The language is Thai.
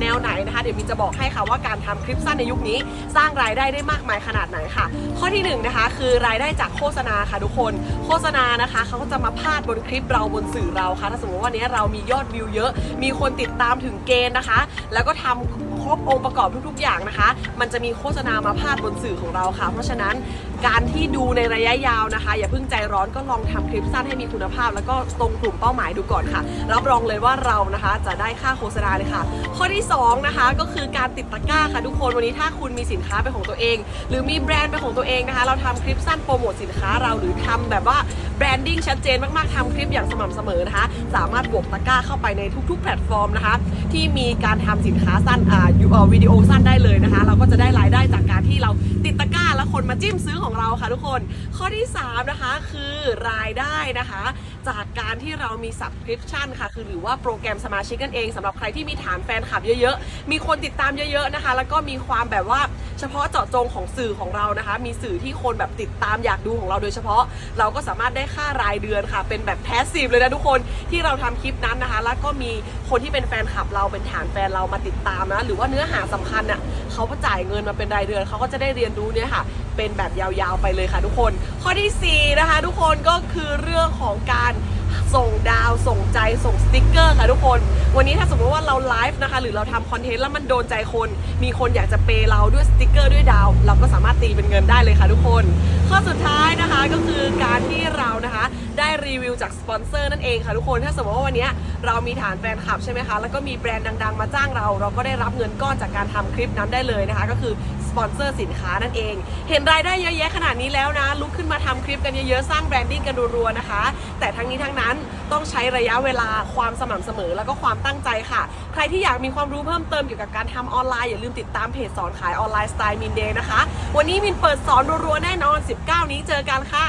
แนวไหนนะคะ เดี๋ยวมินจะบอกให้ค่ะว่าการทำคลิปสั้นในยุคนี้ สร้างรายได้ได้มากมายขนาดไหนค่ะ ข้อที่หนึ่งนะคะคือรายได้จากโฆษณาค่ะทุกคน โฆษณานะคะเขาก็จะมาพาดบนคลิปเราบนสื่อเราค่ะถ้าสมมติว่าวันนี้เรามียอดวิวเยอะ มีคนติดตามถึงเกณฑ์นะคะ แล้วก็ทำครบองค์ประกอบทุกๆ อย่างนะคะ มันจะมีโฆษณามาพาดบนสื่อของเราค่ะ เพราะฉะนั้นการที่ดูในระยะยาวนะคะ อย่าเพิ่งใจร้อนก็ลองทำคลิปสั้นให้มีคุณภาพ แล้วก็ตรงกลุ่มเป้าหมายดูก่อนค่ะ รับรองเลยว่าเรานะคะจะได้ค่าโฆษณาเลยค่ะ ข้อที่สองนะคะก็คือการติดตะกร้าค่ะทุกคนวันนี้ถ้าคุณมีสินค้าเป็นของตัวเอง หรือมีแบรนด์เป็นของตัวเองนะคะ เราทำคลิปสั้นโปรโมทสินค้าเราหรือทำแบบว่าแบรนดิ้งชัดเจนมากๆทำคลิปอย่างสม่ำเสมอนะคะ สามารถบวกตะกร้าเข้าไปในทุกๆ แพลตฟอร์มนะคะ ที่มีการทำสินค้าสั้นอ่ายูเอ่อวิดีโอสั้นได้เลยนะคะ เราก็จะได้รายได้จากการที่ คนมาจิ้มซื้อของเราค่ะทุกคน ข้อที่สามนะคะคือรายได้นะคะ จากการที่เรามี subscription ค่ะ คือหรือว่าโปรแกรมสมาชิกนั่นเองสำหรับใครที่มีฐานแฟนคลับเยอะๆ มีคนติดตามเยอะๆนะคะ แล้วก็มีความแบบว่า ฉพาะเจาะจงของสื่อของเรานะคะ มีสื่อที่คนแบบติดตามอยากดูของเราโดยเฉพาะ เราก็สามารถได้ค่ารายเดือนค่ะ เป็นแบบแพสซีฟเลยนะทุกคนที่เราทำคลิปนั้นนะคะ แล้วก็มีคนที่เป็นแฟนคลับเราเป็นฐานแฟนเรามาติดตามนะหรือว่าเนื้อหาสำคัญน่ะเขาก็จ่ายเงินมาเป็นรายเดือนเขาก็จะได้เรียนรู้เนี่ยค่ะเป็นแบบยาวๆไปเลยค่ะทุกคน ข้อที่สี่นะคะทุกคนก็คือเรื่องของการ ส่งดาว ส่งใจ ส่งสติ๊กเกอร์ค่ะทุกคน วันนี้ถ้าสมมติว่าเราไลฟ์นะคะ หรือเราทำคอนเทนต์แล้วมันโดนใจคน มีคนอยากจะเปย์เราด้วยสติ๊กเกอร์ด้วยดาว เราก็สามารถตีเป็นเงินได้เลยค่ะทุกคน ข้อสุดท้ายนะคะก็คือการที่ นะคะ ได้รีวิวจากสปอนเซอร์นั่นเองค่ะทุกคนถ้าสมมติว่าวันนี้เรามีฐานแฟนคลับใช่ไหมคะแล้วก็มีแบรนด์ดังๆ มาจ้างเรา เราก็ได้รับเงินก้อนจากการทำคลิปนั้นได้เลยนะคะ ก็คือสปอนเซอร์สินค้านั่นเอง เห็นรายได้เยอะแยะขนาดนี้แล้วนะ ลุกขึ้นมาทำคลิปกันเยอะๆสร้างแบรนดิ้งกันรัวๆนะคะ แต่ทั้งนี้ทั้งนั้นต้องใช้ระยะเวลาความสม่ำเสมอแล้วก็ความตั้งใจค่ะ ใครที่อยากมีความรู้เพิ่มเติมเกี่ยวกับการทำออนไลน์อย่าลืมติดตามเพจสอนขายออนไลน์สไตล์มินเดย์นะคะ วันนี้มินเปิดสอนรัวๆแน่นอน 19 นี้เจอกันค่ะ